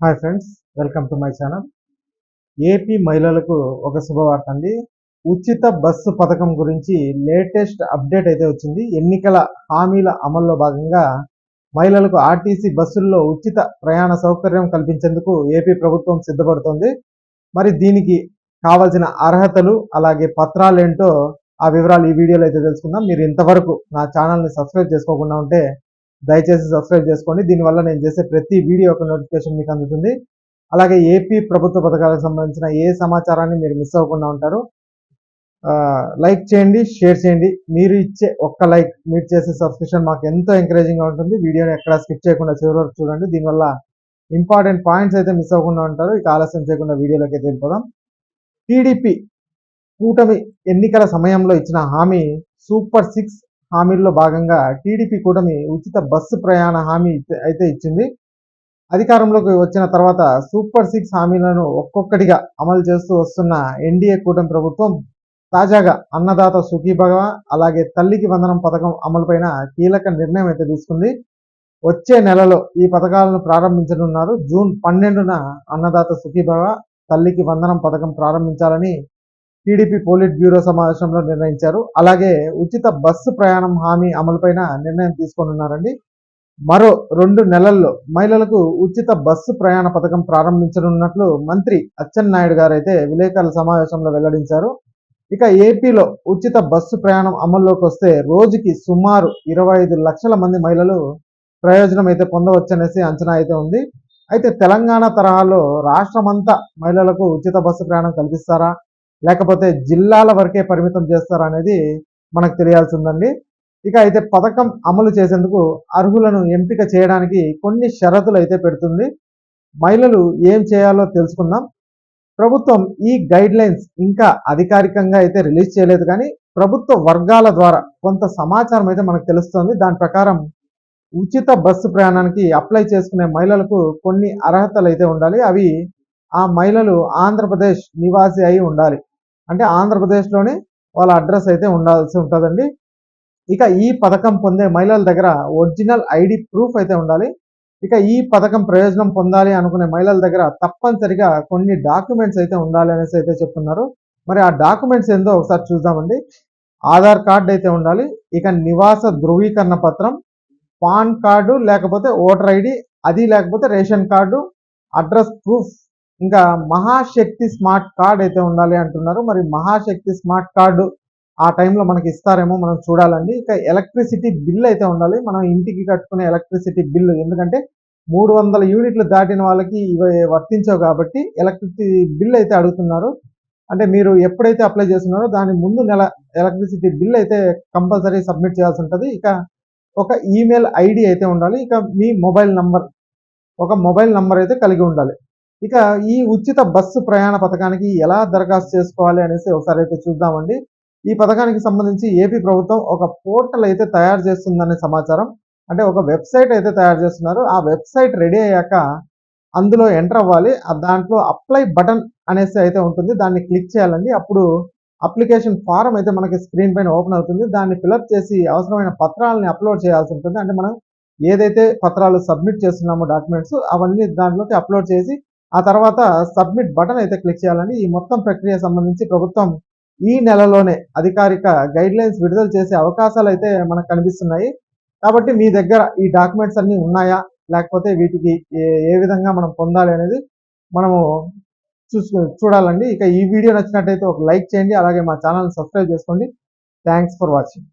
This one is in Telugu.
Hi friends welcome to my channel. AP మహిళలకు ఒక శుభవార్త అండి. ఉచిత బస్సు పథకం గురించి లేటెస్ట్ అప్డేట్ అయితే వచ్చింది. ఎన్నికల హామీల అమల్లో భాగంగా మహిళలకు ఆర్టీసీ బస్సుల్లో ఉచిత ప్రయాణ సౌకర్యం కల్పించేందుకు ఏపీ ప్రభుత్వం సిద్ధపడుతోంది. మరి దీనికి కావాల్సిన అర్హతలు అలాగే పత్రాలు ఏంటో ఆ వివరాలు ఈ వీడియోలో అయితే తెలుసుకుందాం. మీరు ఇంతవరకు నా ఛానల్ని సబ్స్క్రైబ్ చేసుకోకుండా ఉంటే దయచేసి సబ్స్క్రైబ్ చేసుకోండి దీనివల్ల నేను చేసే ప్రతి వీడియో యొక్క నోటిఫికేషన్ మీకు అందుతుంది. అలాగే ఏపీ ప్రభుత్వ పథకాలకు సంబంధించిన ఏ సమాచారాన్ని మీరు మిస్ అవ్వకుండా ఉంటారు లైక్ చేయండి షేర్ చేయండి. మీరు ఇచ్చే ఒక్క లైక్ మీరు చేసే సబ్స్క్రిప్షన్ మాకు ఎంతో ఎంకరేజింగ్గా ఉంటుంది. వీడియోని ఎక్కడ స్కిప్ చేయకుండా చివరి వరకు చూడండి. దీనివల్ల ఇంపార్టెంట్ పాయింట్స్ అయితే మిస్ అవ్వకుండా ఉంటారు. ఇక ఆలస్యం చేయకుండా వీడియోలోకి అయితే వెళ్ళిపోదాం. టీడీపీ కూటమి ఎన్నికల సమయంలో ఇచ్చిన హామీ సూపర్ సిక్స్ హామీల్లో భాగంగా టీడీపీ కూటమి ఉచిత బస్సు ప్రయాణ హామీ అయితే ఇచ్చింది. అధికారంలోకి వచ్చిన తర్వాత సూపర్ సిక్స్ హామీలను ఒక్కొక్కటిగా అమలు చేస్తూ వస్తున్న ఎన్డీఏ కూటమి ప్రభుత్వం తాజాగా అన్నదాత సుఖీభగవ అలాగే తల్లికి వందనం పథకం అమలుపైన కీలక నిర్ణయం అయితే తీసుకుంది. వచ్చే నెలలో ఈ పథకాలను ప్రారంభించనున్నారు. జూన్ పన్నెండున అన్నదాత సుఖీభవ తల్లికి వందనం పథకం ప్రారంభించాలని టీడీపీ పోలిట్ బ్యూరో సమావేశంలో నిర్ణయించారు. అలాగే ఉచిత బస్సు ప్రయాణం హామీ అమలుపైన నిర్ణయం తీసుకోనున్నారండి. మరో రెండు నెలల్లో మహిళలకు ఉచిత బస్సు ప్రయాణ పథకం ప్రారంభించనున్నట్లు మంత్రి అచ్చెన్నాయుడు గారు అయితే విలేకరుల సమావేశంలో వెల్లడించారు. ఇక ఏపీలో ఉచిత బస్సు ప్రయాణం అమల్లోకి వస్తే రోజుకి సుమారు ఇరవై ఐదు లక్షల మంది మహిళలు ప్రయోజనం అయితే పొందవచ్చనేసి అంచనా అయితే ఉంది. అయితే తెలంగాణ తరహాలో రాష్ట్రమంతా మహిళలకు ఉచిత బస్సు ప్రయాణం కల్పిస్తారా? లేకపోతే జిల్లాల వరకే పరిమితం చేస్తారనేది మనకు తెలియాల్సి ఉందండి ఇక అయితే పథకం అమలు చేసేందుకు అర్హులను ఎంపిక చేయడానికి కొన్ని షరతులు అయితే పెడుతుంది. మహిళలు ఏం చేయాలో తెలుసుకుందాం. ప్రభుత్వం ఈ గైడ్ లైన్స్ ఇంకా అధికారికంగా అయితే రిలీజ్ చేయలేదు కానీ ప్రభుత్వ వర్గాల ద్వారా కొంత సమాచారం అయితే మనకు తెలుస్తుంది. దాని ప్రకారం ఉచిత బస్సు ప్రయాణానికి అప్లై చేసుకునే మహిళలకు కొన్ని అర్హతలు అయితే ఉండాలి. అవి ఆ మహిళలు ఆంధ్రప్రదేశ్ నివాసి అయి ఉండాలి. అంటే ఆంధ్రప్రదేశ్లోని వాళ్ళ అడ్రస్ అయితే ఉండాల్సి ఉంటుందండి. ఇక ఈ పథకం పొందే మహిళల దగ్గర ఒరిజినల్ ఐడి ప్రూఫ్ అయితే ఉండాలి. ఇక ఈ పథకం ప్రయోజనం పొందాలి అనుకునే మహిళల దగ్గర తప్పనిసరిగా కొన్ని డాక్యుమెంట్స్ అయితే ఉండాలి అనేసి అయితే చెప్తున్నారు. మరి ఆ డాక్యుమెంట్స్ ఏందో ఒకసారి చూద్దామండి. ఆధార్ కార్డు అయితే ఉండాలి. ఇక నివాస ధృవీకరణ పత్రం పాన్ కార్డు లేకపోతే ఓటర్ ఐడి అది లేకపోతే రేషన్ కార్డు అడ్రస్ ప్రూఫ్ ఇంకా మహాశక్తి స్మార్ట్ కార్డ్ అయితే ఉండాలి అంటున్నారు. మరి మహాశక్తి స్మార్ట్ కార్డు ఆ టైంలో మనకి ఇస్తారేమో మనం చూడాలండి. ఇక ఎలక్ట్రిసిటీ బిల్ అయితే ఉండాలి. మనం ఇంటికి కట్టుకునే ఎలక్ట్రిసిటీ బిల్లు ఎందుకంటే మూడు వందల యూనిట్లు దాటిన వాళ్ళకి ఇవి వర్తించవు కాబట్టి ఎలక్ట్రిసిటీ బిల్ అయితే అడుగుతున్నారు. అంటే మీరు ఎప్పుడైతే అప్లై చేస్తున్నారో దాని ముందు నెల ఎలక్ట్రిసిటీ బిల్ అయితే కంపల్సరీ సబ్మిట్ చేయాల్సి ఉంటుంది. ఇక ఒక ఈమెయిల్ ఐడి అయితే ఉండాలి. ఇక మీ మొబైల్ నంబర్ ఒక మొబైల్ నంబర్ అయితే కలిగి ఉండాలి. ఇక ఈ ఉచిత బస్సు ప్రయాణ పథకానికి ఎలా దరఖాస్తు చేసుకోవాలి అనేసి ఒకసారి అయితే చూద్దామండి. ఈ పథకానికి సంబంధించి ఏపీ ప్రభుత్వం ఒక పోర్టల్ అయితే తయారు చేస్తుందనే సమాచారం. అంటే ఒక వెబ్సైట్ అయితే తయారు చేస్తున్నారు. ఆ వెబ్సైట్ రెడీ అయ్యాక అందులో ఎంటర్ అవ్వాలి. దాంట్లో అప్లై బటన్ అనేసి అయితే ఉంటుంది. దాన్ని క్లిక్ చేయాలండి. అప్పుడు అప్లికేషన్ ఫారం అయితే మనకి స్క్రీన్ పైన ఓపెన్ అవుతుంది. దాన్ని ఫిలప్ చేసి అవసరమైన పత్రాలని అప్లోడ్ చేయాల్సి ఉంటుంది. అంటే మనం ఏదైతే పత్రాలు సబ్మిట్ చేస్తున్నామో డాక్యుమెంట్స్ అవన్నీ దాంట్లోకి అప్లోడ్ చేసి ఆ తర్వాత సబ్మిట్ బటన్ అయితే క్లిక్ చేయాలండి ఈ మొత్తం ప్రక్రియ సంబంధించి ప్రభుత్వం ఈ నెలలోనే అధికారిక గైడ్ లైన్స్ విడుదల చేసే అవకాశాలు అయితే మనకు కనిపిస్తున్నాయి. కాబట్టి మీ దగ్గర ఈ డాక్యుమెంట్స్ అన్నీ ఉన్నాయా? లేకపోతే వీటికి ఏ విధంగా మనం పొందాలి అనేది మనము చూసు చూడాలండి. ఇక ఈ వీడియో నచ్చినట్టయితే ఒక లైక్ చేయండి. అలాగే మా ఛానల్ సబ్స్క్రైబ్ చేసుకోండి. Thanks for watching.